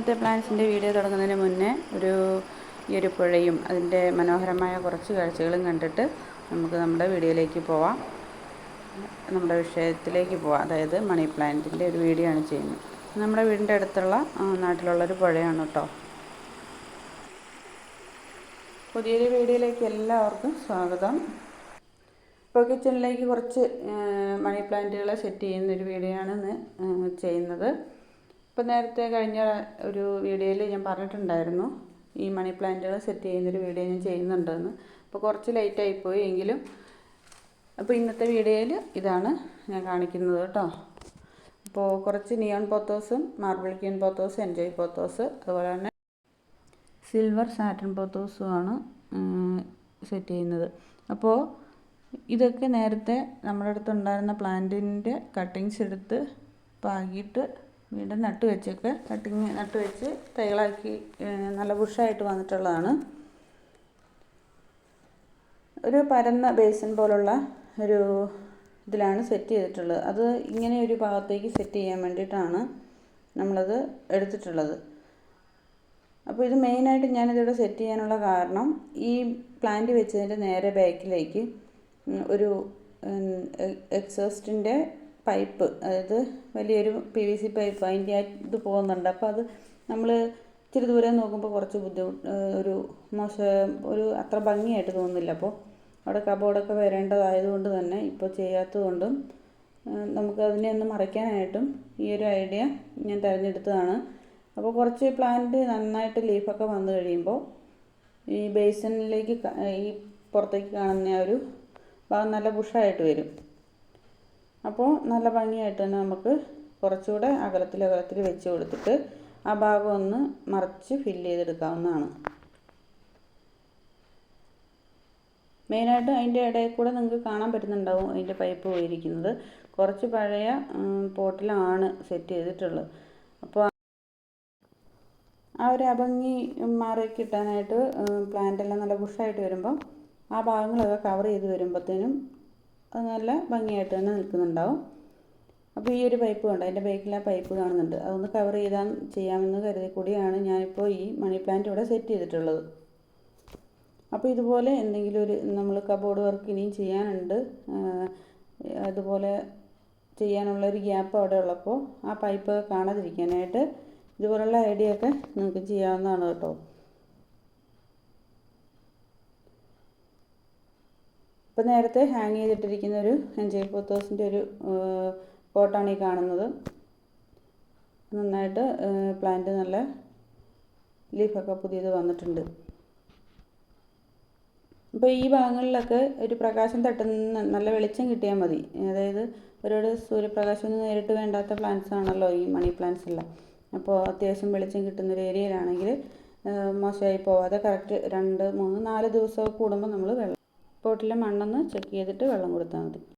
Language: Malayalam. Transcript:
ഇന്നത്തെ പ്ലാൻസിന്റെ വീഡിയോ തുടങ്ങുന്നതിന് മുന്നേ ഒരു ഈ ഒരു പുഴയും അതിന്റെ മനോഹരമായ കുറച്ച് കാഴ്ചകളും കണ്ടിട്ട് നമുക്ക് നമ്മുടെ വീഡിയോയിലേക്ക് പോവാം. നമ്മുടെ വിഷയത്തിലേക്ക് പോവാം. അതായത് മണി പ്ലാന്റിന്റെ ഒരു വീഡിയോ ആണ് ചെയ്യുന്നത്. നമ്മുടെ വീടിന്റെ അടുത്തുള്ള നാട്ടിലുള്ളൊരു പുഴയാണ് കേട്ടോ പുതിയൊരു വീഡിയോയിലേക്ക് എല്ലാവർക്കും സ്വാഗതം. ഇപ്പോൾ കിച്ചണിലേക്ക് കുറച്ച് മണി പ്ലാന്റുകളെ സെറ്റ് ചെയ്യുന്നൊരു വീഡിയോ ആണ് ചെയ്യുന്നത്. ഇപ്പോൾ നേരത്തെ കഴിഞ്ഞ ഒരു വീഡിയോയിൽ ഞാൻ പറഞ്ഞിട്ടുണ്ടായിരുന്നു ഈ മണി പ്ലാന്റുകൾ സെറ്റ് ചെയ്യുന്നൊരു വീഡിയോ ഞാൻ ചെയ്യുന്നുണ്ടെന്ന്. അപ്പോൾ കുറച്ച് ലേറ്റ് ആയിപ്പോയി എങ്കിലും അപ്പോൾ ഇന്നത്തെ വീഡിയോയിൽ ഇതാണ് ഞാൻ കാണിക്കുന്നത് കേട്ടോ. അപ്പോൾ കുറച്ച് neon പോത്തോസും marble queen pothos enjoy pothos അതുപോലെ തന്നെ സിൽവർ സാറ്റൻ പോത്തോസുമാണ് സെറ്റ് ചെയ്യുന്നത്. അപ്പോൾ ഇതൊക്കെ നേരത്തെ നമ്മുടെ അടുത്തുണ്ടായിരുന്ന പ്ലാന്റിന്റെ കട്ടിങ്സ് എടുത്ത് പാകിയിട്ട് വീണ്ടും നട്ട് വെച്ചൊക്കെ. കട്ടിങ് നട്ട് വെച്ച് തൈകളാക്കി നല്ല ബുഷായിട്ട് വന്നിട്ടുള്ളതാണ്. ഒരു പരന്ന ബേസിൻ പോലുള്ള ഒരു ഇതിലാണ് സെറ്റ് ചെയ്തിട്ടുള്ളത്. അത് ഇങ്ങനെ ഒരു ഭാഗത്തേക്ക് സെറ്റ് ചെയ്യാൻ വേണ്ടിയിട്ടാണ് നമ്മളത് എടുത്തിട്ടുള്ളത്. അപ്പോൾ ഇത് മെയിനായിട്ട് ഞാനിതിവിടെ സെറ്റ് ചെയ്യാനുള്ള കാരണം ഈ പ്ലാന്റ് വെച്ചതിന്റെ നേരെ ബാക്കിലേക്ക് ഒരു എക്സോസ്റ്റിന്റെ പൈപ്പ് അതായത് വലിയൊരു പി വി സി പൈപ്പ് അതിന്റെ ഇത് പോകുന്നുണ്ട്. അപ്പോൾ അത് നമ്മൾ ഇച്ചിരി ദൂരം നോക്കുമ്പോൾ കുറച്ച് ബുദ്ധിമുട്ട് ഒരു മോശം ഒരു അത്ര ഭംഗിയായിട്ട് തോന്നുന്നില്ല. അപ്പോൾ അവിടെ കബോർഡൊക്കെ വരേണ്ടതായതുകൊണ്ട് തന്നെ ഇപ്പോൾ ചെയ്യാത്തതുകൊണ്ടും നമുക്ക് അതിനെ ഒന്ന് മറയ്ക്കാനായിട്ടും ഈ ഒരു ഐഡിയ ഞാൻ തിരഞ്ഞെടുത്തതാണ്. അപ്പോൾ കുറച്ച് പ്ലാന്റ് നന്നായിട്ട് ലീഫൊക്കെ വന്നു കഴിയുമ്പോൾ ഈ ബേസിനിലേക്ക് ഈ പുറത്തേക്ക് കാണുന്ന ഒരു ഭാഗം നല്ല ബുഷായിട്ട് വരും. അപ്പോൾ നല്ല ഭംഗിയായിട്ട് തന്നെ നമുക്ക് കുറച്ചുകൂടെ അകലത്തിൽ അകലത്തിൽ വെച്ച് കൊടുത്തിട്ട് ആ ഭാഗം ഒന്ന് മറിച്ച് ഫില്ല് ചെയ്തെടുക്കാവുന്നതാണ്. മെയിനായിട്ട് അതിന്റെ ഇടയിൽ കൂടെ നിങ്ങൾക്ക് കാണാൻ പറ്റുന്നുണ്ടാവും അതിന്റെ പൈപ്പ് പോയിരിക്കുന്നത്. കുറച്ച് പഴയ പോട്ടിലാണ് സെറ്റ് ചെയ്തിട്ടുള്ളത്. അപ്പോൾ ആ ഒരു അഭംഗി മാറി കിട്ടാനായിട്ട് പ്ലാന്റ് എല്ലാം നല്ല ബുഷായിട്ട് വരുമ്പം ആ ഭാഗങ്ങളൊക്കെ കവർ ചെയ്ത് വരുമ്പോഴത്തേനും അത് നല്ല ഭംഗിയായിട്ട് തന്നെ നിൽക്കുന്നുണ്ടാവും. അപ്പോൾ ഈ ഒരു പൈപ്പ് കണ്ടോ? അതിന്റെ ബേക്കിൽ ആ പൈപ്പ് കാണുന്നുണ്ട്. അതൊന്ന് കവർ ചെയ്താൽ ചെയ്യാമെന്ന് കരുതി കൂടിയാണ് ഞാനിപ്പോൾ ഈ മണി പ്ലാന്റ് ഇവിടെ സെറ്റ് ചെയ്തിട്ടുള്ളത്. അപ്പോൾ ഇതുപോലെ എന്തെങ്കിലും ഒരു നമ്മൾ കബോർഡ് വർക്ക് ഇനിയും ചെയ്യാനുണ്ട്. അതുപോലെ ചെയ്യാനുള്ള ഒരു ഗ്യാപ്പ് അവിടെ ഉള്ളപ്പോൾ ആ പൈപ്പ് കാണാതിരിക്കാനായിട്ട് ഇതുപോലുള്ള ഐഡിയ ഒക്കെ നിങ്ങൾക്ക് ചെയ്യാവുന്നതാണ് കേട്ടോ. ഇപ്പോൾ നേരത്തെ ഹാങ് ചെയ്തിട്ടിരിക്കുന്ന ഒരു എൻജോയ് പോത്തോസിന്റെ ഒരു പോട്ടാണ് ഈ കാണുന്നത്. നന്നായിട്ട് പ്ലാന്റ് നല്ല ലീഫൊക്കെ പുതിയത് വന്നിട്ടുണ്ട്. അപ്പോൾ ഈ ഭാഗങ്ങളിലൊക്കെ ഒരു പ്രകാശം തട്ടുന്ന നല്ല വെളിച്ചം കിട്ടിയാൽ മതി. അതായത് ഒരുപാട് സൂര്യപ്രകാശം നേരിട്ട് വേണ്ടാത്ത പ്ലാന്റ്സ് ആണല്ലോ ഈ മണി പ്ലാന്റ്സ് എല്ലാം. അപ്പോൾ അത്യാവശ്യം വെളിച്ചം കിട്ടുന്ന ഒരു ഏരിയയിലാണെങ്കിൽ മോശമായി പോവാതെ കറക്റ്റ് രണ്ട് മൂന്ന് നാല് ദിവസമൊക്കെ കൂടുമ്പോൾ നമ്മൾ വെള്ളം പോട്ടിലെ മണ്ണൊന്ന് ചെക്ക് ചെയ്തിട്ട് വെള്ളം കൊടുത്താൽ മതി.